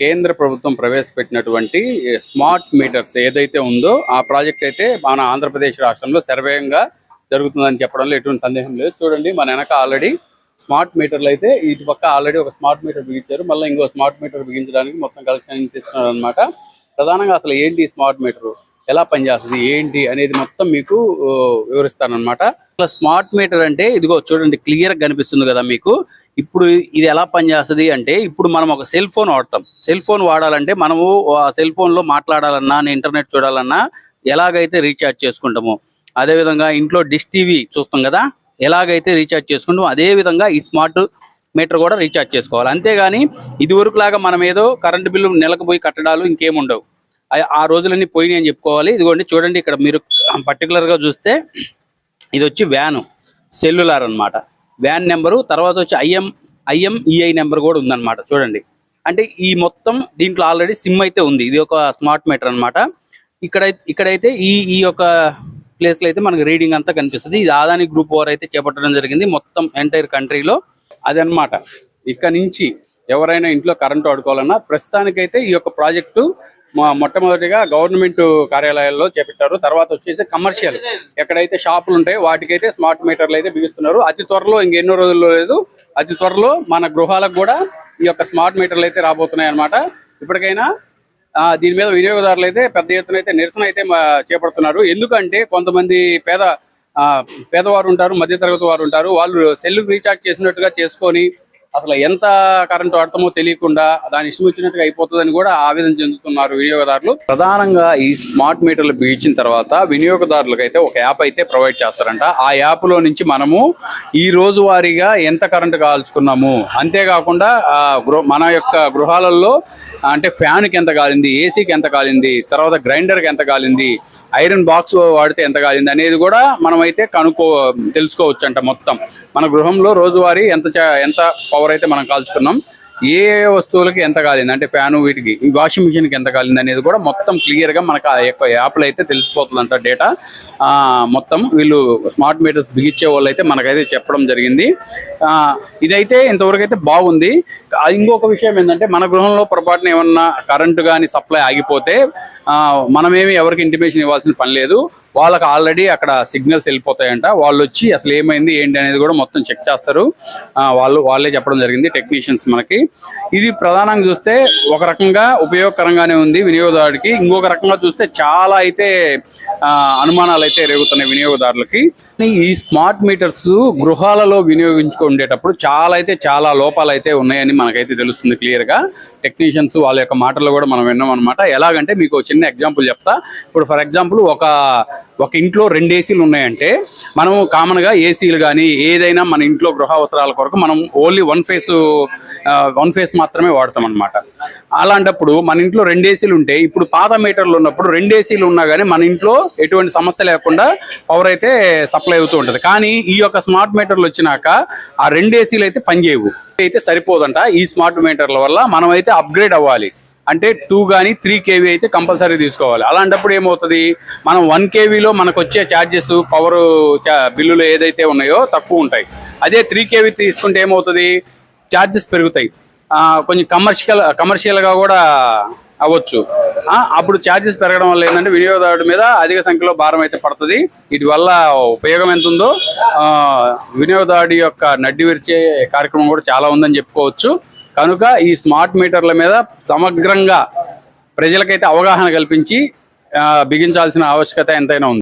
కేంద్ర ప్రభుత్వం ప్రవేశపెట్టినటువంటి స్మార్ట్ మీటర్స్ ఏదైతే ఉందో ఆ ప్రాజెక్ట్ అయితే మన ఆంధ్రప్రదేశ్ రాష్ట్రంలో సర్వేయంగా జరుగుతుందని చెప్పడంలో ఎటువంటి సందేహం లేదు. చూడండి మన వెనక ఆల్రెడీ స్మార్ట్ మీటర్లు అయితే ఇటు పక్క ఆల్రెడీ ఒక స్మార్ట్ మీటర్ బిగించారు. మళ్ళీ ఇంకో స్మార్ట్ మీటర్ బిగించడానికి మొత్తం కలెక్షన్ తీస్తున్నారు అనమాట ప్రధానంగా అసలు ఏంటి స్మార్ట్ మీటర్ ఎలా పనిచేస్తుంది ఏంటి అనేది మొత్తం మీకు ఆ, వివరిస్తానన్నమాట. అసలు స్మార్ట్ మీటర్ అంటే ఇదిగో చూడండి క్లియర్గా కనిపిస్తుంది కదా మీకు. ఇప్పుడు ఇది ఎలా పనిచేస్తుంది అంటే ఇప్పుడు మనం ఒక సెల్ ఫోన్ వాడతాం. సెల్ ఫోన్ వాడాలంటే మనము ఆ సెల్ ఫోన్లో మాట్లాడాలన్నా ఇంటర్నెట్ చూడాలన్నా ఎలాగైతే రీఛార్జ్ చేసుకుంటామో అదే విధంగా ఇంట్లో డిష్ టీవీ చూస్తాం కదా ఎలాగైతే రీఛార్జ్ చేసుకుంటామో అదే విధంగా ఈ స్మార్ట్ మీటర్ కూడా రీఛార్జ్ చేసుకోవాలి. అంతేగాని ఇది వరకు లాగా మనం ఏదో కరెంటు బిల్లు నెలకు పోయి కట్టడాలు ఇంకేముండవు. ఆ- రోజులన్నీ పోయినాయి అని చెప్పుకోవాలి. ఇదిగోండి చూడండి ఇక్కడ మీరు పర్టికులర్గా చూస్తే ఇది వచ్చి వ్యాను సెల్యులార్ అన్నమాట. వ్యాన్ నెంబరు తర్వాత వచ్చి ఐఎం ఐఎంఈఐ నెంబర్ కూడా ఉందన్నమాట. చూడండి. అంటే ఈ మొత్తం దీంట్లో ఆల్రెడీ సిమ్ అయితే ఉంది. ఇది ఒక స్మార్ట్ మీటర్ అన్నమాట. ఇక్కడ ఇక్కడైతే ఈ ఈ యొక్క ప్లేస్లో అయితే మనకి రీడింగ్ అంతా కనిపిస్తుంది. ఇది ఆదాని గ్రూప్ వారు అయితే చేపట్టడం జరిగింది. మొత్తం ఎంటైర్ కంట్రీలో అదనమాట ఇక్కడ నుంచి ఎవరైనా ఇంట్లో కరెంట్ వాడుకోవాలన్నా ప్రస్తుతానికైతే ఈ యొక్క ప్రాజెక్టు మొట్టమొదటిగా గవర్నమెంట్ కార్యాలయాల్లో చేపట్టారు. తర్వాత వచ్చేసి కమర్షియల్ ఎక్కడైతే షాపులు ఉంటాయో వాటికైతే స్మార్ట్ మీటర్లు అయితే బిగిస్తున్నారు. అతి త్వరలో ఇంకెన్నో రోజుల్లో లేదు. అతి త్వరలో మన గృహాలకు కూడా ఈ యొక్క స్మార్ట్ మీటర్లు అయితే రాబోతున్నాయి అన్నమాట. ఇప్పటికైనా దీని మీద వినియోగదారులు అయితే పెద్ద ఎత్తున అయితే నిరసన అయితే చేపడుతున్నారు. ఎందుకంటే కొంతమంది పేద ఆ, పేదవారు ఉంటారు మధ్యతరగతి వారు ఉంటారు. వాళ్ళు సెల్ రీఛార్జ్ చేసినట్టుగా చేసుకొని అసలు ఎంత కరెంట్ వాడతామో తెలియకుండా దాని ఇష్టం వచ్చినట్టుగా అయిపోతుందని కూడా ఆవేదన చెందుతున్నారు వినియోగదారులు. ప్రధానంగా ఈ స్మార్ట్ మీటర్లు బిగించిన తర్వాత వినియోగదారులకు అయితే ఒక యాప్ అయితే ప్రొవైడ్ చేస్తారంట. ఆ యాప్లో నుంచి మనము ఈ రోజు వారీగా ఎంత కరెంట్ కాల్చుకున్నాము? అంతేకాకుండా గృహ మన యొక్క గృహాలలో అంటే ఫ్యాన్కి ఎంత కాలింది ఏసీకి ఎంత కాలింది తర్వాత గ్రైండర్కి ఎంత కాలింది ఐరన్ బాక్స్ వాడితే ఎంత కాలింది అనేది కూడా మనం అయితే కనుక్కో తెలుసుకోవచ్చు అంట మొత్తం. మన గృహంలో రోజువారీ ఎంత చా- ఎంత పవర్ అయితే మనం కాల్చుకున్నాం. ఏ వస్తువులకి ఎంత కాలింది? అంటే ఫ్యాన్ వీటికి వాషింగ్ మిషన్కి ఎంత కాలింది అనేది కూడా మొత్తం క్లియర్గా మనకు ఆ యొక్క యాప్లో అయితే తెలిసిపోతుందంట డేటా మొత్తం వీళ్ళు స్మార్ట్ మీటర్స్ బిగించే వాళ్ళు అయితే మనకైతే చెప్పడం జరిగింది. ఇదైతే ఇంతవరకు అయితే బాగుంది. ఇంకొక విషయం ఏంటంటే మన గృహంలో పొరపాటున ఏమన్నా కరెంటు కానీ సప్లై ఆగిపోతే మనమేమి ఎవరికి ఇంటిమేషన్ ఇవ్వాల్సిన పని లేదు. వాళ్ళకి ఆల్రెడీ అక్కడ సిగ్నల్స్ వెళ్ళిపోతాయంట. వాళ్ళు వచ్చి అసలు ఏమైంది ఏంటి అనేది కూడా మొత్తం చెక్ చేస్తారు. వాళ్ళు వాళ్ళే చెప్పడం జరిగింది టెక్నీషియన్స్ మనకి. ఇది ప్రధానంగా చూస్తే ఒక రకంగా ఉపయోగకరంగానే ఉంది వినియోగదారుడికి. ఇంకొక రకంగా చూస్తే చాలా అయితే అనుమానాలు అయితే రేగుతున్నాయి వినియోగదారులకి. ఈ స్మార్ట్ మీటర్స్ గృహాలలో వినియోగించుకుండేటప్పుడు చాలా అయితే చాలా లోపాలు అయితే ఉన్నాయని మనకైతే తెలుస్తుంది క్లియర్గా టెక్నీషియన్స్ వాళ్ళ యొక్క మాటల్లో కూడా మనం విన్నాం అనమాట ఎలాగంటే మీకు చిన్న ఎగ్జాంపుల్ చెప్తా. ఇప్పుడు ఫర్ ఎగ్జాంపుల్ ఒక ఒక ఇంట్లో రెండు ఏసీలు ఉన్నాయంటే మనం కామన్గా ఏసీలు కానీ ఏదైనా మన ఇంట్లో గృహ అవసరాల కొరకు మనం only one phase one phase మాత్రమే వాడతాం అనమాట అలాంటప్పుడు మన ఇంట్లో రెండు ఏసీలు ఉంటే ఇప్పుడు పాత మీటర్లు ఉన్నప్పుడు రెండు ఏసీలు ఉన్నా కానీ మన ఇంట్లో ఎటువంటి సమస్య లేకుండా పవర్ అయితే సప్లై అవుతూ ఉంటుంది. కానీ ఈ యొక్క స్మార్ట్ మీటర్లు వచ్చినాక ఆ రెండు ఏసీలు అయితే పనిచేయవు. అయితే సరిపోదంట ఈ స్మార్ట్ మీటర్ల వల్ల మనం అయితే అప్గ్రేడ్ అవ్వాలి. అంటే టూ కానీ త్రీ కేవీ అయితే కంపల్సరీ తీసుకోవాలి. అలాంటప్పుడు ఏమవుతుంది? మనం వన్ కేవీలో మనకు వచ్చే ఛార్జెస్ పవర్ బిల్లులు ఏదైతే ఉన్నాయో తక్కువ ఉంటాయి. అదే త్రీ కేవీ తీసుకుంటే ఏమవుతుంది? ఛార్జెస్ పెరుగుతాయి. కొంచెం కమర్షియల్ కమర్షియల్గా కూడా అవ్వచ్చు. ఆ, అప్పుడు ఛార్జెస్ పెరగడం వల్ల ఏంటంటే వినియోగదారుడి మీద అధిక సంఖ్యలో భారం అయితే పడుతుంది. వీటి వల్ల ఉపయోగం ఎంత ఉందో ఆ, వినియోగదారుడి యొక్క నడ్డి విరిచే కార్యక్రమం కూడా చాలా ఉందని చెప్పుకోవచ్చు. కనుక ఈ స్మార్ట్ మీటర్ల మీద సమగ్రంగా ప్రజలకైతే అవగాహన కల్పించి బిగించాల్సిన ఆవశ్యకత ఎంతైనా ఉంది.